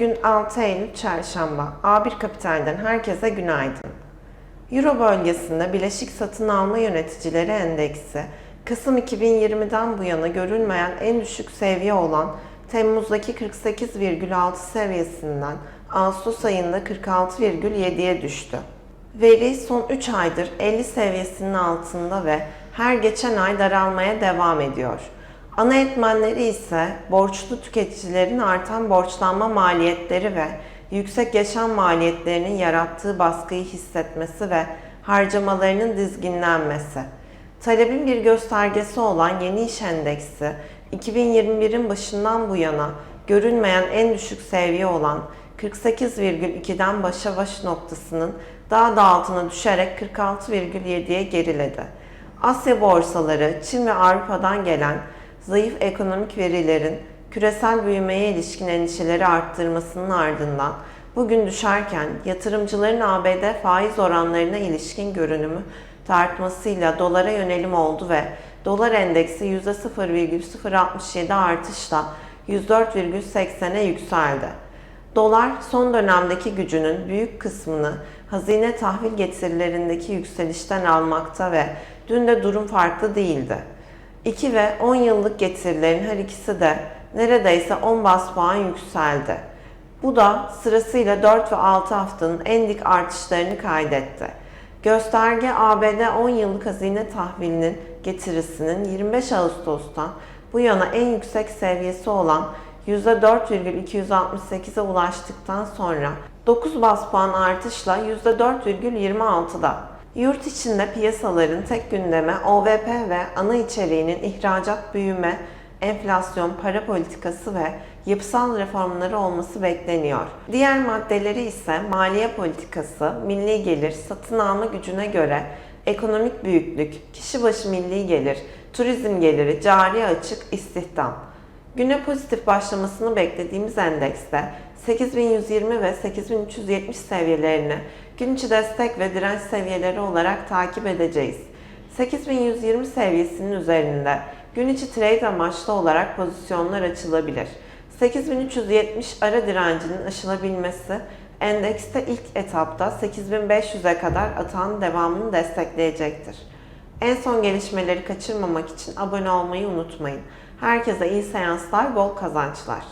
Bugün 6 Eylül Çarşamba. A1 Kapital'den herkese günaydın. Euro bölgesinde Bileşik Satın Alma Yöneticileri Endeksi, Kasım 2020'den bu yana görülmeyen en düşük seviye olan Temmuz'daki 48,6 seviyesinden Ağustos ayında 46,7'ye düştü. Veri son 3 aydır 50 seviyesinin altında ve her geçen ay daralmaya devam ediyor. Ana etmenleri ise borçlu tüketicilerin artan borçlanma maliyetleri ve yüksek yaşam maliyetlerinin yarattığı baskıyı hissetmesi ve harcamalarının dizginlenmesi. Talebin bir göstergesi olan yeni iş endeksi 2021'in başından bu yana görünmeyen en düşük seviye olan 48,2'den başa baş noktasının daha da altına düşerek 46,7'ye geriledi. Asya borsaları, Çin ve Avrupa'dan gelen zayıf ekonomik verilerin küresel büyümeye ilişkin endişeleri arttırmasının ardından bugün düşerken yatırımcıların ABD faiz oranlarına ilişkin görünümü tartmasıyla dolara yönelim oldu ve dolar endeksi %0,067 artışla 104,80'e yükseldi. Dolar son dönemdeki gücünün büyük kısmını hazine tahvil getirilerindeki yükselişten almakta ve dün de durum farklı değildi. 2 ve 10 yıllık getirilerin her ikisi de neredeyse 10 bas puan yükseldi. Bu da sırasıyla 4 ve 6 haftanın en dik artışlarını kaydetti. Gösterge ABD 10 yıllık hazine tahvilinin getirisinin 25 Ağustos'tan bu yana en yüksek seviyesi olan %4,268'e ulaştıktan sonra 9 bas puan artışla %4,26'da. Yurt içinde piyasaların tek gündeme OVP ve ana içeriğinin ihracat büyüme, enflasyon, para politikası ve yapısal reformları olması bekleniyor. Diğer maddeleri ise maliye politikası, milli gelir, satın alma gücüne göre ekonomik büyüklük, kişi başı milli gelir, turizm geliri, cari açık, istihdam. Güne pozitif başlamasını beklediğimiz endekste 8120 ve 8370 seviyelerini gün içi destek ve direnç seviyeleri olarak takip edeceğiz. 8120 seviyesinin üzerinde gün içi trade amaçlı olarak pozisyonlar açılabilir. 8370 ara direncinin aşılabilmesi endekste ilk etapta 8500'e kadar atan devamını destekleyecektir. En son gelişmeleri kaçırmamak için abone olmayı unutmayın. Herkese iyi seanslar, bol kazançlar.